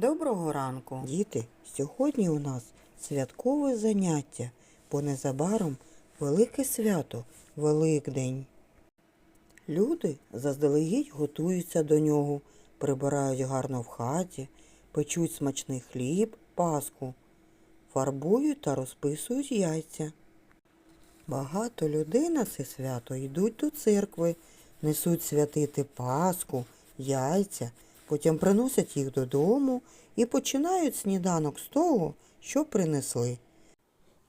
Доброго ранку. Діти, сьогодні у нас святкове заняття, бо незабаром велике свято, Великдень. Люди заздалегідь готуються до нього, прибирають гарно в хаті, печуть смачний хліб, паску, фарбують та розписують яйця. Багато людей на це свято йдуть до церкви, несуть святити паску, яйця, потім приносять їх додому і починають сніданок з того, що принесли.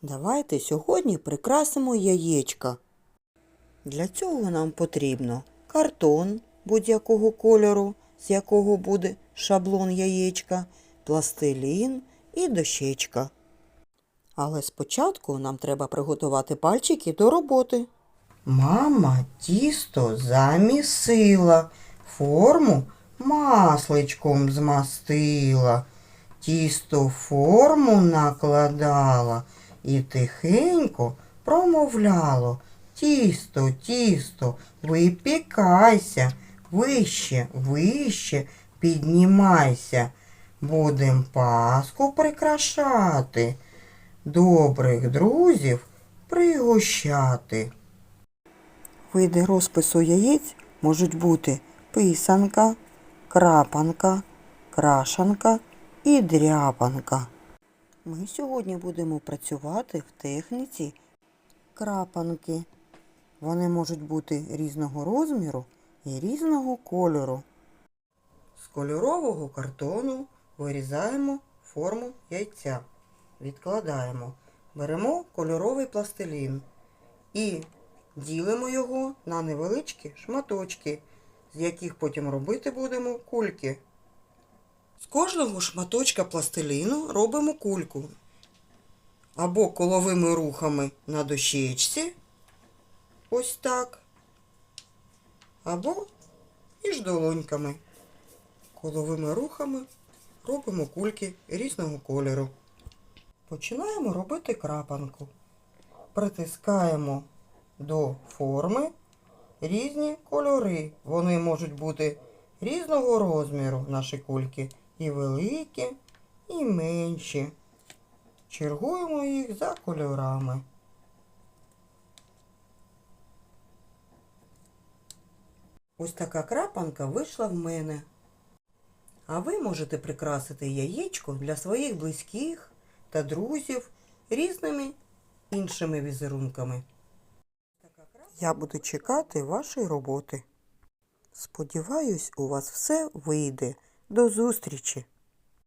Давайте сьогодні прикрасимо яєчка. Для цього нам потрібно картон будь-якого кольору, з якого буде шаблон яєчка, пластилін і дощечка. Але спочатку нам треба приготувати пальчики до роботи. Мама тісто замісила, форму масличком змастила, тісто форму накладала і тихенько промовляло. Тісто, тісто, випікайся, вище, вище піднімайся. Будем паску прикрашати добрих друзів пригощати. Види розпису яєць можуть бути писанка, крапанка, крашанка і дряпанка. Ми сьогодні будемо працювати в техніці крапанки. Вони можуть бути різного розміру і різного кольору. З кольорового картону вирізаємо форму яйця відкладаємо. Беремо кольоровий пластилін і ділимо його на невеличкі шматочки, з яких потім робити будемо кульки. З кожного шматочка пластиліну робимо кульку. Або коловими рухами на дощечці, ось так, або між долоньками. Коловими рухами робимо кульки різного кольору. Починаємо робити крапанку. Притискаємо до форми різні кольори. Вони можуть бути різного розміру, наші кульки. І великі, і менші. Чергуємо їх за кольорами. Ось така крапанка вийшла в мене. А ви можете прикрасити яєчко для своїх близьких та друзів різними іншими візерунками. Я буду чекати вашої роботи. Сподіваюсь, у вас все вийде. До зустрічі!